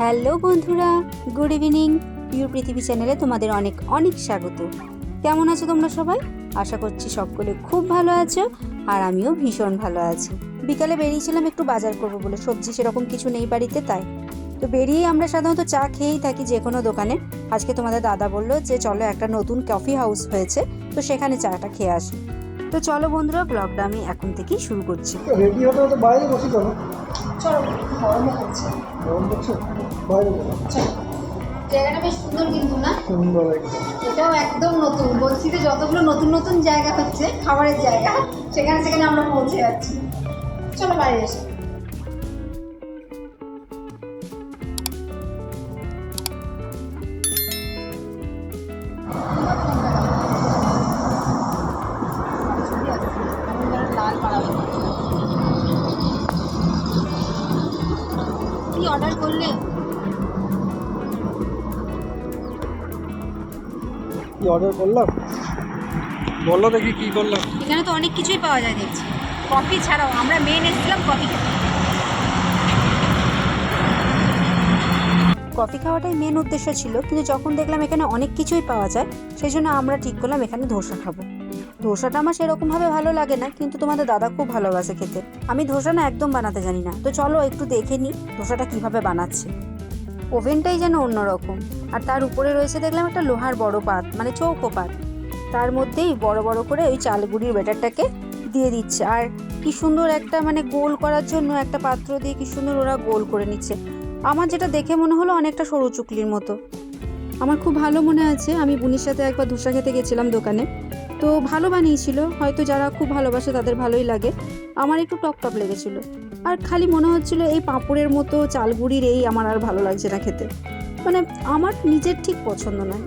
Hello বন্ধুরা, good evening. Pure পৃথিবী চ্যানেলে তোমাদের অনেক অনেক স্বাগত। কেমন আছো তোমরা সবাই? আশা করছি সকলে খুব ভালো আছো আর আমিও ভীষণ ভালো আছি। বিকালে বেরিয়েছিলাম একটু বাজার করব বলে, সবজি সেরকম কিছু নেই বাড়িতে তাই। তো বেরিয়েই আমরা সাধারণত চা খেয়েই থাকি যে কোনো দোকানে। আজকে তোমাদের দাদা বলল যে চলো একটা নতুন কফি হাউস হয়েছে, তো সেখানে চাটা খেয়ে আসি। তো চলো বন্ধুরা ব্লগটা আমি এখন থেকেই শুরু করছি। রেডি হতে হতে বাইরে বসে চলো চলো গরম হচ্ছে। গরম হচ্ছে? বাইরে চলো। জায়গাটা বেশ সুন্দর কিন্তু না? সুন্দর একদম। এটাও একদম নতুন। বলছি যে যতগুলো নতুন নতুন জায়গা হচ্ছে খাবারের জায়গা সেখানে সেখানে আমরা পৌঁছে যাচ্ছি। চলো বাইরে এসে। কি অর্ডার করলে? কি অর্ডার করলাম? বলো দেখি কি করলাম। এখানে তো অনেক কিছুই পাওয়া যায় দেখছি। কফি ছাড়াও আমরা মেন এসেছিলাম কফি খেতে। কফি খাওয়াটাই মেন উদ্দেশ্য ছিল কিন্তু যখন দেখলাম এখানে অনেক কিছুই পাওয়া যায় সেই জন্য আমরা ঠিক করলাম এখানে ধোসা খাব। ধোসাটা আমার সেরকমভাবে ভালো লাগে না, কিন্তু তোমাদের দাদা খুব ভালোবাসে খেতে। আমি ধোসা না একদম বানাতে জানি না। তো চলো একটু দেখে নিই ধোসাটা কীভাবে বানাচ্ছে। ওভেনটাই যেন অন্যরকম। আর তার উপরে রয়েছে দেখলাম একটা লোহার বড় পাত মানে চৌকো পাত। তার মধ্যেই বড় বড় করে ওই চালগুড়ির ব্যাটারটাকে দিয়ে দিচ্ছে। আর কি সুন্দর একটা মানে গোল করার জন্য একটা পাত্র দিয়ে কি সুন্দর ওরা গোল করে নিচ্ছে। আমার যেটা দেখে মনে হলো অনেকটা সরু চুকলির মতো। আমার খুব ভালো মনে আছে। আমি বুনির সাথে একবার ধোসা খেতে গেছিলাম দোকানে। তো ভালো বানিয়েছিল। হয়তো যারা খুব ভালোবাসে তাদের ভালোই লাগে। আমার একটু টক টক লেগেছিল। আর খালি মনে হচ্ছিল এই পাঁপড়ের মতো চালগুড়ির এই আমার আর ভালো লাগছে না খেতে। মানে আমার নিজের ঠিক পছন্দ নয়।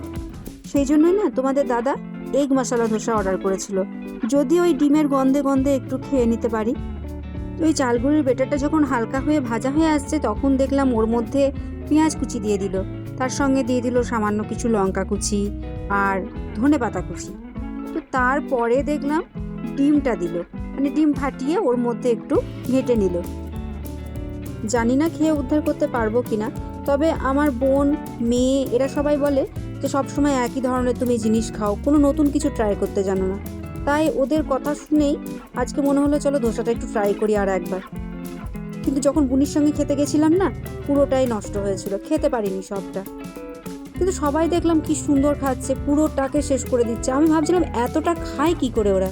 সেই জন্যই না তোমাদের দাদা এগ মশলা ধোসা অর্ডার করেছিল। যদি ওই ডিমের গন্ধে গন্ধে একটু খেয়ে নিতে পারি। ওই চালগুড়ির বেটারটা যখন হালকা হয়ে ভাজা হয়ে আসছে, তখন দেখলাম ওর মধ্যে পেঁয়াজ কুচি দিয়ে দিল। তার সঙ্গে দিয়ে দিল সামান্য কিছু লঙ্কা কুচি আর ধনে পাতা কুচি। তো তারপরে দেখলাম ডিমটা দিল। মানে ডিম ফাটিয়ে ওর মধ্যে একটু ঘেঁটে নিল। জানি না খেয়ে উদ্ধার করতে পারব কিনা, তবে আমার বোন, মেয়ে এরা সবাই বলে যে সবসময় একই ধরনের তুমি জিনিস খাও, কোনো নতুন কিছু ট্রাই করতে জানো না। তাই ওদের কথা শুনেই আজকে মনে হলো চলো ধোসাটা একটু ট্রাই করি আর একবার। কিন্তু যখন বুনির সঙ্গে খেতে গেছিলাম না, পুরোটাই নষ্ট হয়েছিল, খেতে পারিনি সবটা। কিন্তু সবাই দেখলাম কি সুন্দর খাচ্ছে, পুরোটাকে শেষ করে দিচ্ছে। আমি ভাবছিলাম, এতটা খায় কি করে ওরা?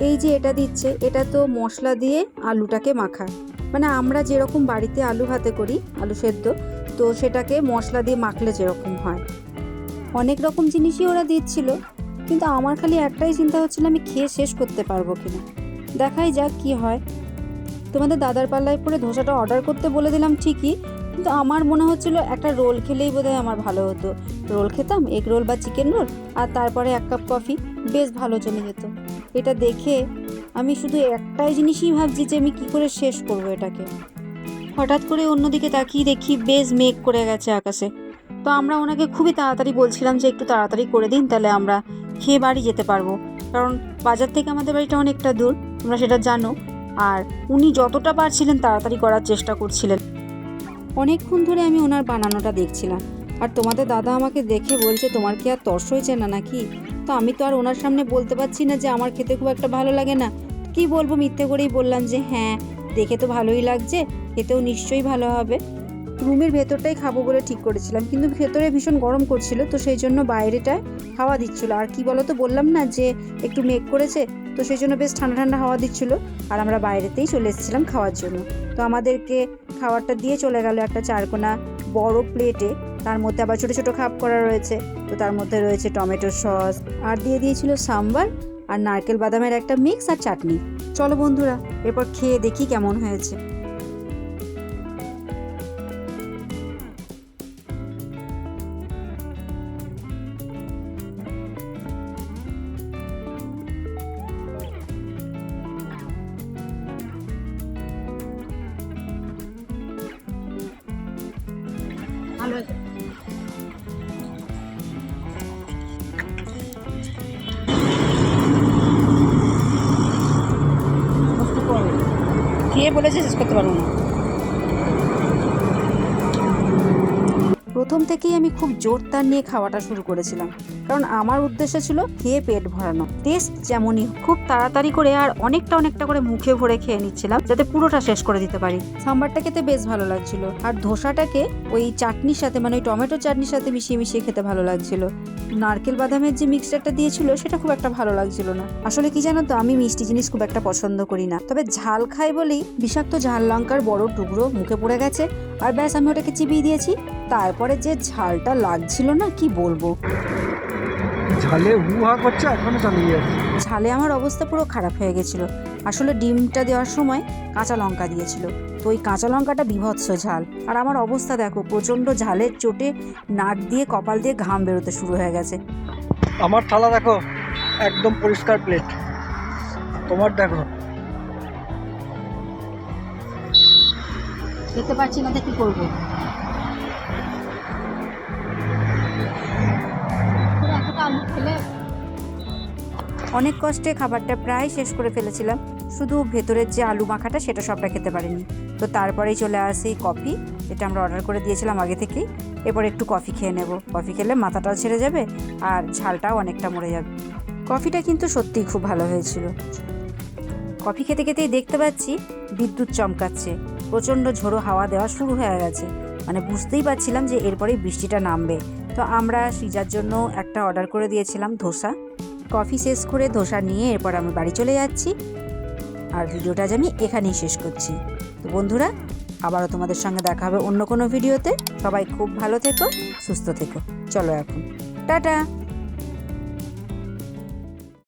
এই যে এটা দিচ্ছে, এটা তো মশলা দিয়ে আলুটাকে মাখা। মানে আমরা যেরকম বাড়িতে আলু হাতে করি, আলু সেদ্ধ, তো সেটাকে মশলা দিয়ে মাখলে যেরকম হয়। অনেক রকম জিনিসই ওরা দিচ্ছিল, কিন্তু আমার খালি একটাই চিন্তা হচ্ছিল, আমি খেয়ে শেষ করতে পারব কিনা। দেখাই যাক কি হয়। তোমাদের দাদার পাল্লায় পরে ধোসাটা অর্ডার করতে বলে দিলাম ঠিকই, কিন্তু আমার মনে হচ্ছিল একটা রোল খেলেই বোধহয় আমার ভালো হতো। রোল খেতাম এগ রোল বা চিকেন রোল আর তারপরে এক কাপ কফি বেশ ভালো চলে যেত। এটা দেখে আমি শুধু একটাই জিনিসই ভাবছি যে আমি কি করে শেষ করব এটাকে। হঠাৎ করে অন্যদিকে তাকিয়ে দেখি বেশ মেঘ করে গেছে আকাশে। তো আমরা ওনাকে খুবই তাড়াতাড়ি বলছিলাম যে একটু তাড়াতাড়ি করে দিন, তাহলে আমরা খেয়ে বাড়ি যেতে পারব। কারণ বাজার থেকে আমাদের বাড়িটা অনেকটা দূর, তোমরা সেটা জানো। আর উনি যতটা পারছিলেন তাড়াতাড়ি করার চেষ্টা করছিলেন। অনেকক্ষণ ধরে আমি ওনার বানানোটা দেখছিলাম। আর তোমাদের দাদা আমাকে দেখে বলছে, তোমার কি আর তর্স হয়েছে না নাকি? তো আমি তো আর ওনার সামনে বলতে পারছি না যে আমার খেতে খুব একটা ভালো লাগে না। কি বলব, মিথ্যে করেই বললাম যে হ্যাঁ দেখে তো ভালোই লাগছে, খেতেও নিশ্চয়ই ভালো হবে। রুমের ভেতরটাই খাব বলে ঠিক করেছিলাম, কিন্তু ভেতরে ভীষণ গরম করছিল, তো সেই জন্য বাইরেটায় খাওয়া দিচ্ছিল। আর কি বলো তো বললাম না যে, একটু মেঘ করেছে তো সেই জন্য বেশ ঠান্ডা ঠান্ডা হাওয়া দিচ্ছিল, আর আমরা বাইরেতেই চলে এসেছিলাম খাওয়ার জন্য। তো আমাদেরকে খাবারটা দিয়ে চলে গেল একটা চারকোনা বড় প্লেটে, তার মধ্যে আবার ছোটো ছোটো খাপ করা রয়েছে, তো তার মধ্যে রয়েছে টমেটো সস, আর দিয়ে দিয়েছিল সাম্বার, আর নারকেল বাদামের একটা মিক্স আর চাটনি। চলো বন্ধুরা, এরপর খেয়ে দেখি কেমন হয়েছে। বলেছে শেষ করতে প্রথম থেকেই আমি খুব জোর তার নিয়ে খাওয়াটা শুরু করেছিলাম। কারণ আমার উদ্দেশ্য ছিল খেয়ে পেট ভরানো। টেস্ট যেমনই খুব তাড়াতাড়ি করে আর অনেকটা অনেকটা করে মুখে ভরে খেয়ে নিচ্ছিলাম, যাতে পুরোটা শেষ করে দিতে পারি। সাম্বারটা খেতে বেশ ভালো লাগছিল। আর ধোসাটাকে ওই চাটনির সাথে মানে ওই টমেটো চাটনির সাথে মিশিয়ে মিশিয়ে খেতে ভালো লাগছিল। নারকেল বাদামের যে মিক্সচারটা দিয়েছিল, সেটা খুব একটা ভালো লাগছিল না। আসলে কি জানো তো, আমি মিষ্টি জিনিস খুব একটা পছন্দ করি না। তবে ঝাল খাই বলেই বিষাক্ত ঝাল লঙ্কার বড় টুকরো মুখে পড়ে গেছে। আর ব্যাস, আমি ওটাকে চিবিয়ে দিয়েছি। তারপরে যে ঝালটা লাগছিল না, কি বলব? ঝালে হু হা করছে এখনও চালিয়ে যাচ্ছে। ঝালে আমার অবস্থা পুরো খারাপ হয়ে গেছিল। আসলে ডিমটা দেওয়ার সময় কাঁচা লঙ্কা দিয়েছিল। তো ওই কাঁচা লঙ্কাটা বিভৎস ঝাল। আর আমার অবস্থা দেখো প্রচণ্ড ঝালের চোটে নাক দিয়ে কপাল দিয়ে ঘাম বেরোতে শুরু হয়ে গেছে। আমার থালা দেখো একদম পরিষ্কার প্লেট তোমার দেখো। খেতে পারছি না তো কি করব? অনেক কষ্টে খাবারটা প্রায় শেষ করে ফেলেছিলাম। শুধু ভেতরের যে আলু মাখাটা, সেটা সবটা খেতে পারিনি। তো তারপরেই চলে আসি কফি, যেটা আমরা অর্ডার করে দিয়েছিলাম আগে থেকেই। এরপর একটু কফি খেয়ে নেব। কফি খেলে মাথাটাও ছেড়ে যাবে আর ঝালটাও অনেকটা মরে যাবে। কফিটা কিন্তু সত্যিই খুব ভালো হয়েছিল। কফি খেতে খেতেই দেখতে পাচ্ছি বিদ্যুৎ চমকাচ্ছে। প্রচণ্ড ঝোড়ো হাওয়া দেওয়া শুরু হয়ে গেছে। মানে বুঝতেই পারছিলাম যে এরপরেই বৃষ্টিটা নামবে। তো আমরা সিজার জন্য একটা অর্ডার করে দিয়েছিলাম, ধোসা। কফি শেষ করে ধোসা নিয়ে এরপর আমি বাড়ি চলে যাচ্ছি। আর ভিডিওটা আজ আমি এখানেই শেষ করছি। তো বন্ধুরা, আবারও তোমাদের সঙ্গে দেখা হবে অন্য কোনো ভিডিওতে। সবাই খুব ভালো থেকো, সুস্থ থেকো। চলো এখন। টাটা!